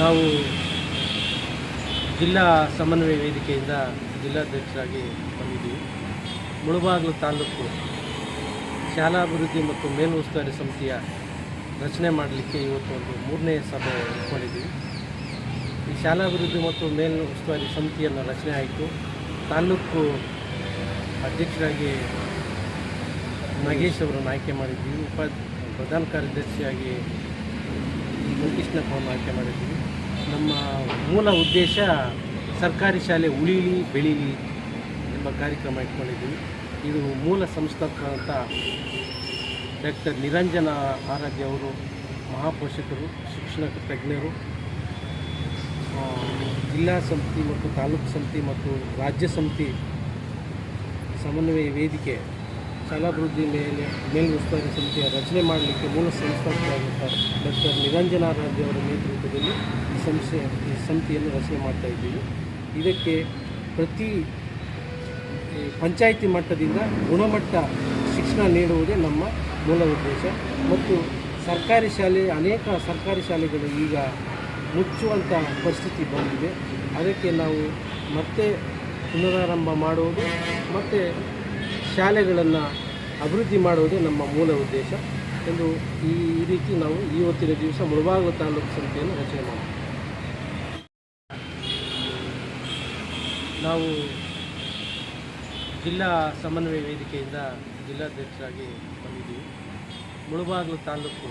ನಾವು ಜಿಲ್ಲಾ ಸಮನ್ವಯ ವೇದಿಕೆಯಿಂದ ಜಿಲ್ಲಾಧ್ಯಕ್ಷರಾಗಿ ಬಂದಿದ್ದೀವಿ. ಮುಳುಬಾಗಿಲು ತಾಲೂಕು ಶಾಲಾಭಿವೃದ್ಧಿ ಮತ್ತು ಮೇಲುಸ್ತುವಾರಿ ಸಮಿತಿಯ ರಚನೆ ಮಾಡಲಿಕ್ಕೆ ಇವತ್ತು ಒಂದು ಮೂರನೇ ಸಭೆ ಇಟ್ಕೊಂಡಿದ್ದೀವಿ ಈ ಶಾಲಾಭಿವೃದ್ಧಿ ಮತ್ತು ಮೇಲ್ ಉಸ್ತುವಾರಿ ಸಮಿತಿಯನ್ನು ರಚನೆ ಆಯಿತು. ತಾಲೂಕು ಅಧ್ಯಕ್ಷರಾಗಿ ನಾಗೇಶ್ ಅವರನ್ನು ಆಯ್ಕೆ ಮಾಡಿದ್ದೀವಿ. ಉಪ, ಪ್ರಧಾನ ಕಾರ್ಯದರ್ಶಿಯಾಗಿ ಮುಖಕೃಷ್ಣಪ್ಪವನ್ನು ಆಯ್ಕೆ ಮಾಡಿದ್ದೀವಿ. ನಮ್ಮ ಮೂಲ ಉದ್ದೇಶ ಸರ್ಕಾರಿ ಶಾಲೆ ಉಳಿಲಿ, ಬೆಳೀಲಿ ಎಂಬ ಕಾರ್ಯಕ್ರಮ ಇಟ್ಕೊಂಡಿದ್ದೀವಿ. ಇದು ಮೂಲ ಸಂಸ್ಥಾಪಕರಂತ ಡಾಕ್ಟರ್ ನಿರಂಜನ ಆರಾಧ್ಯ ಅವರು, ಮಹಾಪೋಷಕರು, ಶಿಕ್ಷಣ ತಜ್ಞರು ಜಿಲ್ಲಾ ಸಮಿತಿ ಮತ್ತು ತಾಲೂಕು ಸಮಿತಿ ಮತ್ತು ರಾಜ್ಯ ಸಮಿತಿ ಸಮನ್ವಯ ವೇದಿಕೆ, ಶಾಲಾಭಿವೃದ್ಧಿ ಮೇಲೆ ಮೇಲ್ವಿಸ್ತರಣೆ ಸಮಿತಿಯ ರಚನೆ ಮಾಡಲಿಕ್ಕೆ ಮೂಲ ಸಂಸ್ಥಾಪಕರಾಗಿರ್ತಾರೆ ಡಾಕ್ಟರ್ ನಿರಂಜನಾರಾಧ್ಯ ಅವರ ನೇತೃತ್ವದಲ್ಲಿ ಸಂಸ್ಥೆ, ಈ ಸಮಿತಿಯನ್ನು ರಚನೆ ಮಾಡ್ತಾ ಇದ್ದೀವಿ. ಇದಕ್ಕೆ ಪ್ರತಿ ಪಂಚಾಯಿತಿ ಮಟ್ಟದಿಂದ ಗುಣಮಟ್ಟ ಶಿಕ್ಷಣ ನೀಡುವುದೇ ನಮ್ಮ ಮೂಲ ಉದ್ದೇಶ. ಮತ್ತು ಸರ್ಕಾರಿ ಶಾಲೆ, ಅನೇಕ ಸರ್ಕಾರಿ ಶಾಲೆಗಳು ಈಗ ಮುಚ್ಚುವಂಥ ಪರಿಸ್ಥಿತಿ ಬಂದಿದೆ. ಅದಕ್ಕೆ ನಾವು ಮತ್ತೆ ಪುನರಾರಂಭ ಮಾಡುವುದು, ಮತ್ತು ಶಾಲೆಗಳನ್ನು ಅಭಿವೃದ್ಧಿ ಮಾಡುವುದೇ ನಮ್ಮ ಮೂಲ ಉದ್ದೇಶ. ಎಂದು ಈ ರೀತಿ ನಾವು ಇವತ್ತಿನ ದಿವಸ ಮುಳಬಾಗಿಲು ತಾಲೂಕು ಸಮಿತಿಯನ್ನು ರಚನೆ ಮಾಡಿದ್ದೀವಿ ನಾವು ಜಿಲ್ಲಾ ಸಮನ್ವಯ ವೇದಿಕೆಯಿಂದ ಜಿಲ್ಲಾಧ್ಯಕ್ಷರಾಗಿ ಬಂದಿದ್ದೀವಿ. ಮುಳಬಾಗಿಲು ತಾಲೂಕು